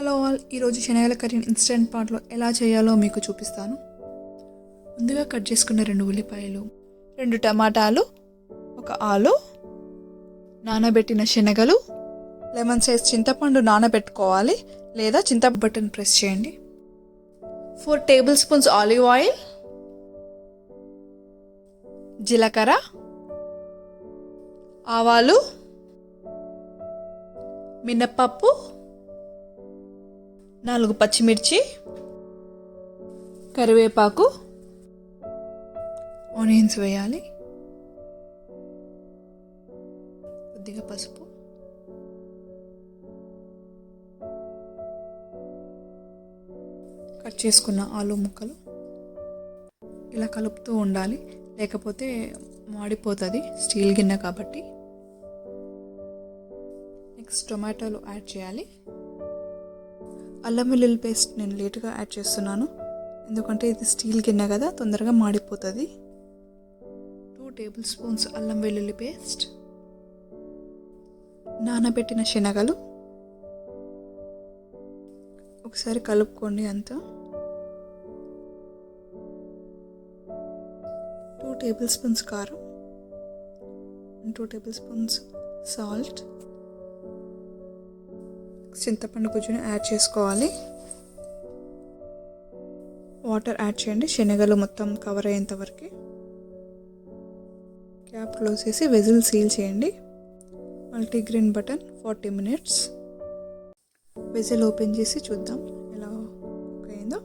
Hello all ఈరోజు శనగల కర్రీని instant పాట్లో ఎలా చేయాలో మీకు చూపిస్తాను. ముందుగా కట్ చేసుకున్న రెండు ఉల్లిపాయలు రెండు టమాటాలు ఒక ఆలు నానబెట్టిన శనగలు లెమన్ సైజ్ చింతపండు నానబెట్టుకోవాలి లేదా చింత బటన్ ప్రెస్ చేయండి. Four tablespoons olive oil జీలకర్ర ఆవాలు మినప్పప్పు నాలుగు పచ్చిమిర్చి కరివేపాకు ఆనియన్స్ వేయాలి. కొద్దిగా పసుపు. కట్ చేసుకున్న ఆలు ముక్కలు ఇలా కలుపుతూ ఉండాలి. లేకపోతే మాడిపోతుంది స్టీల్ గిన్నె కాబట్టి. నెక్స్ట్ టొమాటోలు యాడ్ చేయాలి. అల్లం వెల్లుల్లి పేస్ట్ నేను లేటుగా యాడ్ చేస్తున్నాను. ఎందుకంటే ఇది స్టీల్ గిన్నె కదా తొందరగా మాడిపోతుంది. టూ టేబుల్ స్పూన్స్ అల్లం వెల్లుల్లి పేస్ట్. నానబెట్టిన శనగలు. ఒకసారి కలుపుకోండి అంతా. టూ టేబుల్ స్పూన్స్ కారం. Two tablespoons salt. చింతపండు గుజ్జుని యాడ్ చేసుకోవాలి. వాటర్ యాడ్ చేయండి. శనగలు మొత్తం కవర్ అయ్యేంత వరకు. క్యాప్ క్లోజ్ చేసి వెజిల్ సీల్ చేయండి. Multigrain button forty minutes vessel open చేసి చూద్దాం ఎలా కుక్ అయిందో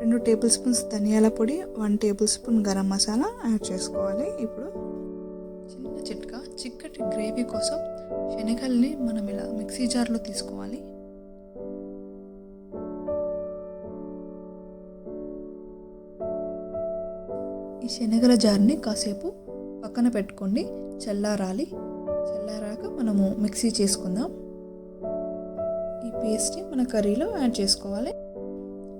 రెండు టేబుల్ స్పూన్స్ ధనియాల పొడి one tablespoon garam masala add చేసుకోవాలి. ఇప్పుడు చిన్న చిట్కా చిక్కటి గ్రేవీ కోసం శనగల్ని మనం ఇలా మిక్సీ జార్లో తీసుకోవాలి. ఈ శనగల జార్ని కాసేపు పక్కన పెట్టుకోండి చల్లారాలి. చల్లారాక మనము మిక్సీ చేసుకుందాం. ఈ పేస్ట్ని మన కర్రీలో యాడ్ చేసుకోవాలి.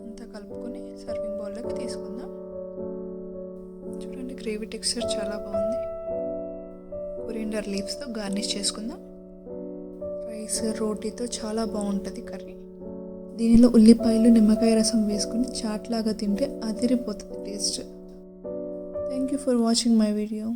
అంతా కలుపుకొని సర్వింగ్ బౌల్లోకి తీసుకుందాం. చూడండి గ్రేవీ టెక్స్చర్ చాలా బాగుంది. కొరియండర్ లీవ్స్తో గార్నిష్ చేసుకుందాం. రైస్ రోటీతో చాలా బాగుంటుంది కర్రీ. దీనిలో ఉల్లిపాయలు నిమ్మకాయ రసం వేసుకుని చాట్లాగా తింటే అదిరిపోతుంది taste. Thank you for watching my video